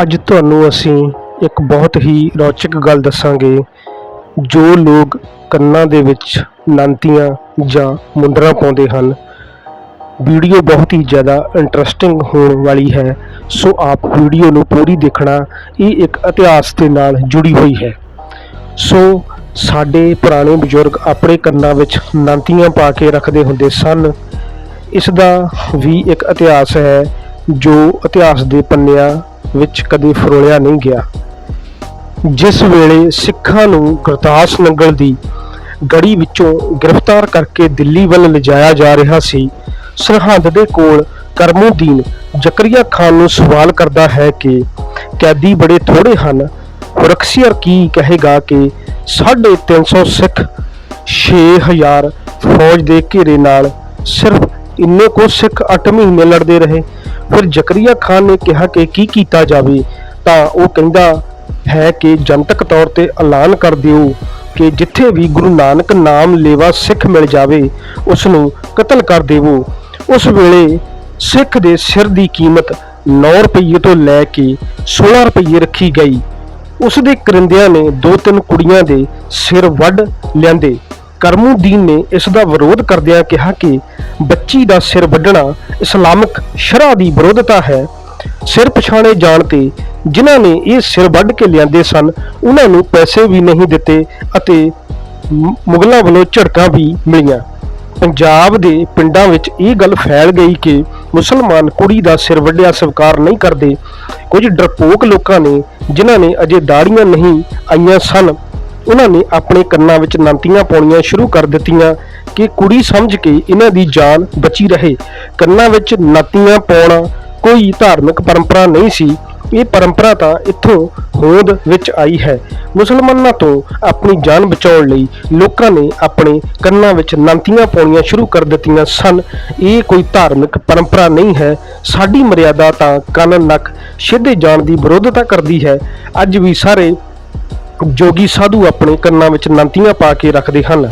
ਅੱਜ ਤੁਹਾਨੂੰ ਅਸੀਂ ਇੱਕ ਬਹੁਤ ਹੀ ਰੌਚਕ ਗੱਲ ਦੱਸਾਂਗੇ, ਜੋ ਲੋਕ ਕੰਨਾਂ ਦੇ ਵਿੱਚ ਨਾਂਤੀਆਂ ਜਾਂ ਮੁੰਦਰਾਂ ਪਾਉਂਦੇ ਹਨ। ਵੀਡੀਓ ਬਹੁਤ ਹੀ ਜ਼ਿਆਦਾ ਇੰਟਰਸਟਿੰਗ ਹੋਣ ਵਾਲੀ ਹੈ, ਸੋ ਆਪ ਵੀਡੀਓ ਨੂੰ ਪੂਰੀ ਦੇਖਣਾ ਇਹ ਇੱਕ ਇਤਿਹਾਸ ਦੇ ਨਾਲ ਜੁੜੀ ਹੋਈ ਹੈ। ਸੋ ਸਾਡੇ ਪੁਰਾਣੇ ਬਜ਼ੁਰਗ ਆਪਣੇ ਕੰਨਾਂ ਵਿੱਚ ਨਾਂਤੀਆਂ ਪਾ ਕੇ ਰੱਖਦੇ ਹੁੰਦੇ ਸਨ। ਇਸ ਦਾ ਵੀ ਇੱਕ ਇਤਿਹਾਸ ਹੈ, ਜੋ ਇਤਿਹਾਸ ਦੇ ਪੰਨਿਆਂ ਵਿੱਚ ਕਦੇ ਫਰੋਲਿਆ ਨਹੀਂ ਗਿਆ। ਜਿਸ ਵੇਲੇ ਸਿੱਖਾਂ ਨੂੰ ਗੁਰਦਾਸ ਨੰਗਲ ਦੀ ਗੜੀ ਵਿੱਚੋਂ ਗ੍ਰਿਫਤਾਰ ਕਰਕੇ ਦਿੱਲੀ ਵੱਲ ਲਿਜਾਇਆ ਜਾ ਰਿਹਾ ਸੀ, ਸਰਹੰਦ ਦੇ ਕੋਲ ਕਰਮੂਦੀਨ ਜ਼ਕਰੀਆ ਖਾਨ ਨੂੰ ਸਵਾਲ ਕਰਦਾ ਹੈ ਕਿ ਕੈਦੀ ਬੜੇ ਥੋੜੇ ਹਨ। ਰਕਸੀਅਰ ਕੀ ਕਹੇਗਾ ਕਿ 350 ਸਿੱਖ 6000 ਫੌਜ ਦੇ ਘੇਰੇ ਨਾਲ ਸਿਰਫ ਇੰਨੇ ਕੋ ਸਿੱਖ 8 ਮਹੀਨੇ ਲੜਦੇ ਰਹੇ। ਫਿਰ ਜ਼ਕਰੀਆ ਖਾਨ ਨੇ ਕਿਹਾ ਕਿ ਕੀ ਕੀਤਾ ਜਾਵੇ, ਤਾਂ ਉਹ ਕਹਿੰਦਾ ਹੈ ਕਿ ਜਨਤਕ ਤੌਰ ਤੇ ਐਲਾਨ ਕਰ ਦਿਓ ਕਿ ਜਿੱਥੇ ਵੀ ਗੁਰੂ ਨਾਨਕ ਨਾਮ ਲੇਵਾ ਸਿੱਖ ਮਿਲ ਜਾਵੇ ਉਸ ਨੂੰ ਕਤਲ ਕਰ ਦੇਵੋ। ਉਸ ਵੇਲੇ ਸਿੱਖ ਦੇ ਸਿਰ ਦੀ ਕੀਮਤ 9 ਰੁਪਏ ਤੋਂ ਲੈ ਕੇ 16 ਰੁਪਏ ਰੱਖੀ ਗਈ। ਉਸ ਦੇ ਕਰਿੰਦਿਆਂ ਨੇ ਦੋ ਤਿੰਨ ਕੁੜੀਆਂ ਦੇ ਸਿਰ ਵੱਢ ਲਿਆਂਦੇ। ਕਰਮੂਦੀਨ ਨੇ ਇਸ ਦਾ ਵਿਰੋਧ ਕਰਦਿਆਂ ਕਿਹਾ ਕਿ ਬੱਚੀ ਦਾ ਸਿਰ ਵੱਢਣਾ ਇਸਲਾਮਿਕ ਸ਼ਰਅ ਦੀ ਵਿਰੋਧਤਾ ਹੈ। ਸਿਰ ਪਛਾਣੇ ਜਾਣ ਤੇ ਜਿਨ੍ਹਾਂ ਨੇ ਇਹ ਸਿਰ ਵੱਢ ਕੇ ਲਿਆਂਦੇ ਸਨ, ਉਹਨਾਂ ਨੂੰ ਪੈਸੇ ਵੀ ਨਹੀਂ ਦਿੱਤੇ ਅਤੇ ਮੁਗਲਾਂ ਵੱਲੋਂ ਝੜਕਾਂ ਵੀ ਮਿਲੀਆਂ। ਪੰਜਾਬ ਦੇ ਪਿੰਡਾਂ ਵਿੱਚ ਇਹ ਗੱਲ ਫੈਲ ਗਈ ਕਿ ਮੁਸਲਮਾਨ ਕੁੜੀ ਦਾ ਸਿਰ ਵੱਢਿਆ ਸਵੀਕਾਰ ਨਹੀਂ ਕਰਦੇ। ਕੁਝ ਡਰਪੋਕ ਲੋਕਾਂ ਨੇ, ਜਿਨ੍ਹਾਂ ਨੇ ਅਜੇ ਦਾੜੀਆਂ ਨਹੀਂ ਆਈਆਂ ਸਨ ਉਹਨਾਂ ਨੇ ਆਪਣੇ ਕੰਨਾਂ ਵਿੱਚ ਨੰਤੀਆਂ ਪਾਉਣੀਆਂ ਸ਼ੁਰੂ ਕਰ ਦਿੱਤੀਆਂ ਕਿ ਕੁੜੀ ਸਮਝ ਕੇ ਇਹਨਾਂ ਦੀ ਜਾਨ ਬਚੀ ਰਹੇ। ਕੰਨਾਂ ਵਿੱਚ ਨਾਤੀਆਂ ਪਾਉਣਾ ਕੋਈ ਧਾਰਮਿਕ ਪਰੰਪਰਾ ਨਹੀਂ ਸੀ। ਇਹ ਪਰੰਪਰਾ ਤਾਂ ਇੱਥੋਂ ਹੋਂਦ ਵਿੱਚ ਆਈ ਹੈ। ਮੁਸਲਮਾਨਾਂ ਤੋਂ ਆਪਣੀ ਜਾਨ ਬਚਾਉਣ ਲਈ ਲੋਕਾਂ ਨੇ ਆਪਣੇ ਕੰਨਾਂ ਵਿੱਚ ਨੰਤੀਆਂ ਪਾਉਣੀਆਂ ਸ਼ੁਰੂ ਕਰ ਦਿੱਤੀਆਂ ਸਨ। ਇਹ ਕੋਈ ਧਾਰਮਿਕ ਪਰੰਪਰਾ ਨਹੀਂ ਹੈ। ਸਾਡੀ ਮਰਿਆਦਾ ਤਾਂ ਕੰਨ ਨੱਕ ਸਿੱਧੇ ਜਾਣ ਦੀ ਵਿਰੋਧਤਾ ਕਰਦੀ ਹੈ। ਅੱਜ ਵੀ ਸਾਰੇ ਜੋਗੀ ਸਾਧੂ ਆਪਣੇ ਕੰਨਾਂ ਵਿੱਚ ਨੰਤੀਆਂ ਪਾ ਕੇ ਰੱਖਦੇ ਹਨ।